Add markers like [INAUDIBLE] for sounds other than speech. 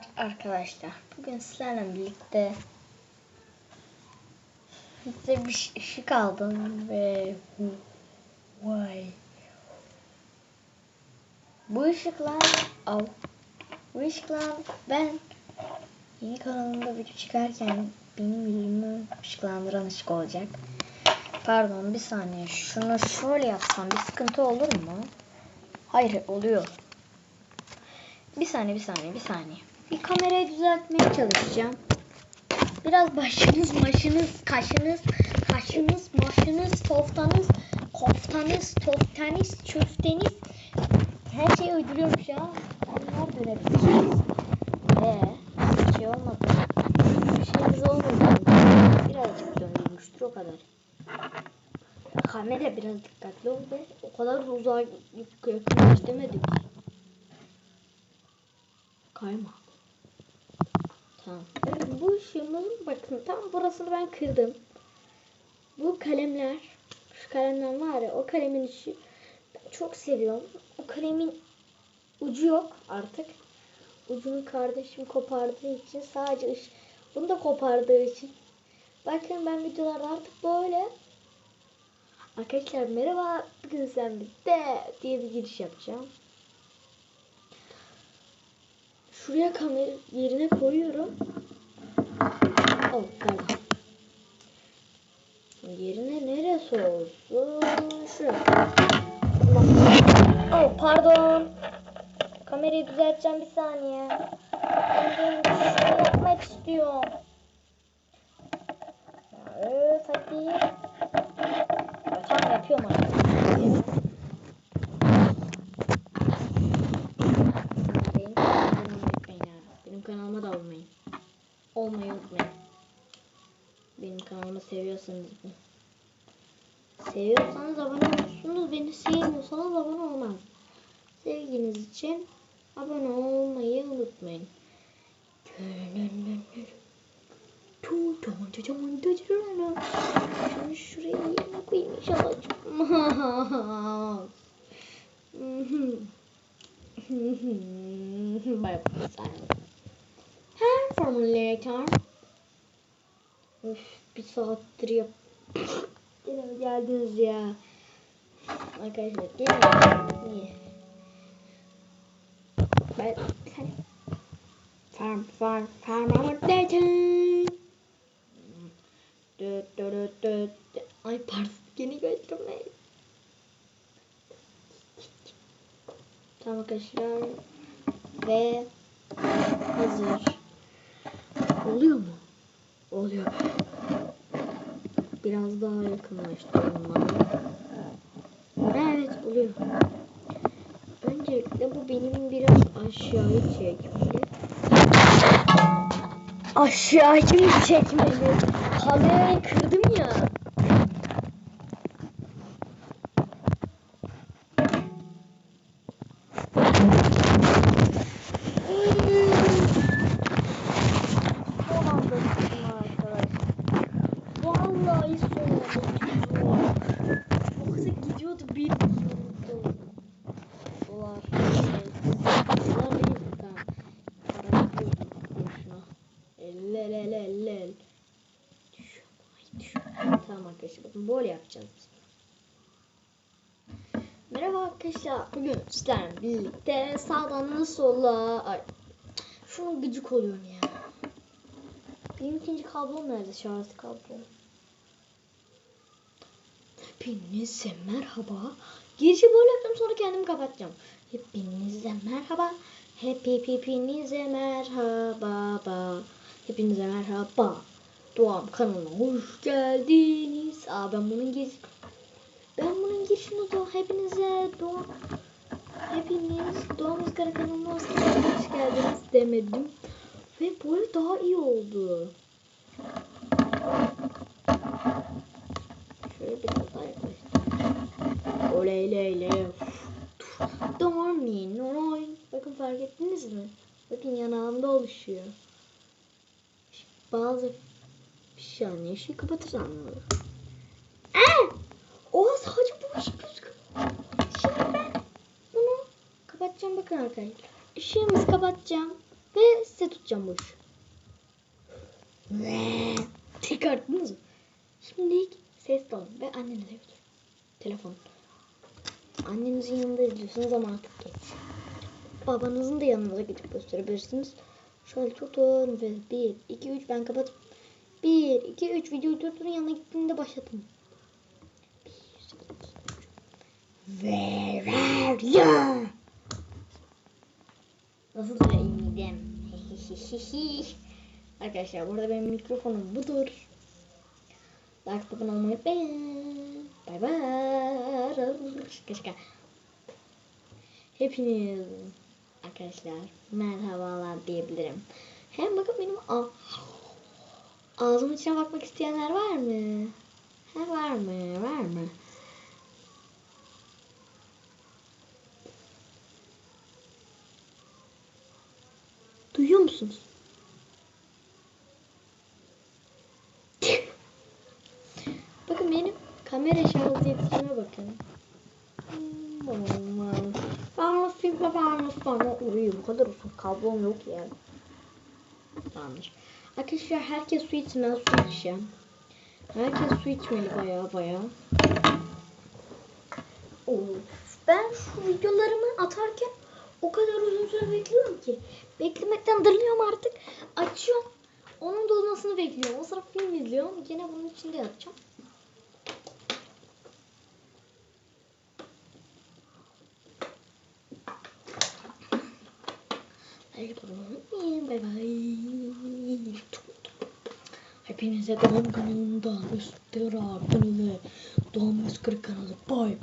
Merhabalar arkadaşlar. Bugün sizlerle birlikte size bir ışık aldım ve vay. Bu ışıklar av. Bu ışıklar ben yeni kanalımda video çıkarken benim yüzümü ışıklandıran ışık olacak. Pardon bir saniye. Şunu şöyle yapsam bir sıkıntı olur mu? Hayır oluyor. Bir saniye, bir saniye, bir saniye. Bir kamerayı düzeltmeye çalışacağım. Biraz başınız, başınız, kaşınız, kaşınız, başınız, toftanız, koftanız, toftanız, köfteniz. Her şeyi uyduruyorum şu an. Onlar dönebilirsiniz. Ee, bir şey olmadı. Bir şeyimiz olmadı. Birazcık döndürmüştür o kadar. Kamera biraz dikkatli ol be. O kadar da uzağa yakınlaş demedim. Bu ışığımızın bakın tam burasını ben kırdım. Bu kalemler, şu kalemler var ya o kalemin ben çok seviyorum. O kalemin ucu yok artık. Ucunu kardeşim kopardığı için sadece ış bunu da kopardığı için. Bakın ben videolarda artık böyle Arkadaşlar merhaba bugün sen birlikte diye bir giriş yapacağım. Şuraya kamera yerine koyuyorum. Oh pardon. Yerine neresi olsun? Şuraya. Oh pardon. Kamerayı düzelteceğim bir saniye. Ben şey yapmak istiyorum. Öf hadi. Tamam yapıyorum artık. Benim kanalıma unutmayın ha. Benim kanalıma da olmayın. Olmayı unutmayın. Benim kanalımı seviyorsanız Seviyorsanız abone olursunuz. Beni sevmiyorsanız abone olmaz. Sevginiz için abone olmayı unutmayın. Şunu şuraya yerine koyayım inşallah çıkmaz. Bye. Her formulator. Üf, bir saattir yap. Yine mi geldiniz ya? Arkadaşlar gelin. Niye? Ben hani farm farm farm formulator. Dö dö dö dö. Ay pardon kaçtım ben. Tamam arkadaşlar. Ve hazır. Oluyor mu? Oluyor. Biraz daha yakınlaştırdım bana. Evet oluyor. Öncelikle bu benim biraz aşağıya çekmeli. Aşağıya mı çekmeli? Kamerayı kırdım ya. Böyle yapacağız. Merhaba arkadaşlar. Bugün sizlerle birlikte sağdan sola ay şunu gıcık oluyorum ya. Benim ikinci kablom nerede? Şarj kablom. Hepinize merhaba. Girişi böyle yaptım sonra kendimi kapatacağım. Hepinize merhaba. Happy hepinize merhaba. Ba. Hepinize merhaba. Doğam kanalına hoş geldiniz. Aa ben bunun giriş ben bunun girişini doğ hepinize doğum hepiniz doğum ızgara kanalına hoş geldiniz, demedim. Ve böyle daha iyi oldu. Şöyle biraz daha yaklaştım. Oley ley ley. Dormin. Bakın fark ettiniz mi? Bakın yanağımda oluşuyor. Bazı saniye ışığı kapatırsam ne olur? Aa! Oha sadece bu ışık gözüküyor. Şimdi ben bunu kapatacağım bakın arkadaşlar. Işığımızı kapatacağım. Ve size tutacağım bu. Ve çıkarttınız mı? Şimdi ses alın ve annenize götürün. Telefon. Annenizin yanında izliyorsunuz ama artık geç. Babanızın da yanına gidip gösterebilirsiniz. Şöyle tutun ve 1, 2, 3 ben kapatıp 1, 2, 3 videoyu durdurun yanına gittiğinde başlatın. 1, 2, 3 Ve ver ya. Nasıl da. [LAUGHS] Arkadaşlar burada benim mikrofonum budur. Like abone olmayı unutmayın. Bay bay. Hepiniz arkadaşlar merhabalar diyebilirim. Hem bakın benim a- ağzımın içine bakmak isteyenler var mı? Ha var mı? Var mı? Duyuyor musunuz? bakın benim kamera şarjiyetime bakın. Bana film bana bana uyuyor. Bu kadar uzun kablom yok ya. Tamamdır. Arkadaşlar herkes su ben su içeceğim. Herkes su içmeli baya baya. Ben şu videolarımı atarken o kadar uzun süre bekliyorum ki. Beklemekten dırlıyorum artık. Açıyorum. Onun dolmasını bekliyorum. O sıra film izliyorum. Gene bunun içinde yatacağım. Bay bay. Hepinize doğum kanalında Üstler kanalı, Doğum 140 kanalı. Bay